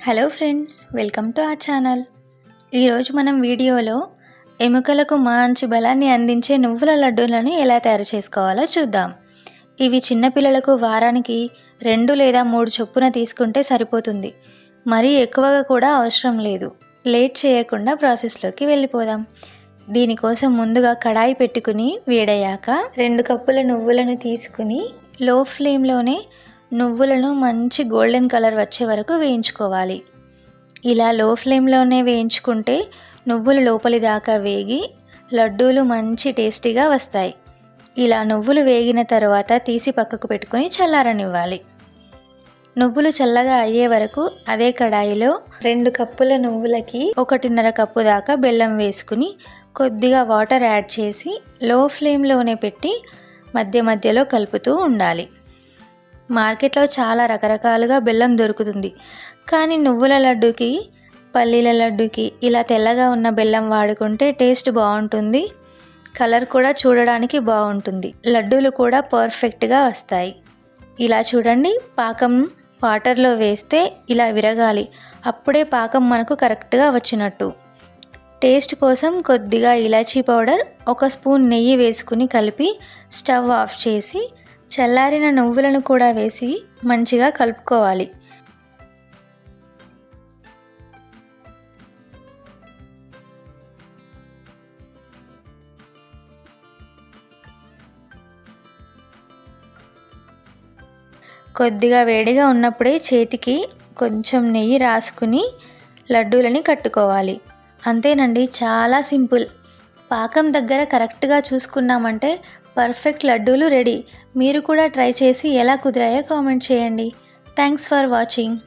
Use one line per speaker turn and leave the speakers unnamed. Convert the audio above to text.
Hello friends welcome to our channel ఈరోజు మనం వీడియోలో ఎముకలకు మంచి బలాన్ని అందించే నువ్వుల లడ్డూలను ఎలా తయారు చేసుకోవాలో చూద్దాం. ఇవి చిన్నపిల్లలకు వారానికి రెండు లేదా మూడు చొప్పున తీసుకుంటే సరిపోతుంది. మరీ ఎక్కువగా కూడా అవసరం లేదు. లేట్ చేయకుండా ప్రాసెస్లోకి వెళ్ళిపోదాం. దీనికోసం ముందుగా కడాయి పెట్టుకుని వేడయ్యాక రెండు కప్పుల నువ్వులను తీసుకుని లో ఫ్లేమ్లోనే నువ్వులను మంచి గోల్డెన్ కలర్ వచ్చే వరకు వేయించుకోవాలి. ఇలా లో ఫ్లేమ్లోనే వేయించుకుంటే నువ్వులు లోపలి దాకా వేగి లడ్డూలు మంచి టేస్టీగా వస్తాయి. ఇలా నువ్వులు వేగిన తర్వాత తీసి పక్కకు పెట్టుకొని చల్లారనివ్వాలి. నువ్వులు చల్లగా అయ్యే వరకు అదే కడాయిలో రెండు కప్పుల నువ్వులకి ఒకటిన్నర కప్పు దాకా బెల్లం వేసుకుని కొద్దిగా వాటర్ యాడ్ చేసి లో ఫ్లేమ్లోనే పెట్టి మధ్య మధ్యలో కలుపుతూ ఉండాలి. మార్కెట్లో చాలా రకరకాలుగా బెల్లం దొరుకుతుంది. కానీ నువ్వుల లడ్డుకి పల్లీల లడ్డుకి ఇలా తెల్లగా ఉన్న బెల్లం వాడుకుంటే టేస్ట్ బాగుంటుంది. కలర్ కూడా చూడడానికి బాగుంటుంది. లడ్డూలు కూడా పర్ఫెక్ట్గా వస్తాయి. ఇలా చూడండి. పాకం వాటర్లో వేస్తే ఇలా విరగాలి. అప్పుడే పాకం మనకు కరెక్ట్గా వచ్చినట్టు. టేస్ట్ కోసం కొద్దిగా ఇలాచీ పౌడర్ ఒక స్పూన్ నెయ్యి వేసుకుని కలిపి స్టవ్ ఆఫ్ చేసి చల్లారిన నువ్వులను కూడా వేసి మంచిగా కలుపుకోవాలి. కొద్దిగా వేడిగా ఉన్నప్పుడే చేతికి కొంచెం నెయ్యి రాసుకుని లడ్డూలని కట్టుకోవాలి. అంతేనండి చాలా సింపుల్. పాకం దగ్గర కరెక్ట్గా చూసుకున్నామంటే పర్ఫెక్ట్ లడ్డూలు రెడీ. మీరు కూడా ట్రై చేసి ఎలా కుదిరాయో కామెంట్ చేయండి. Thanks for watching.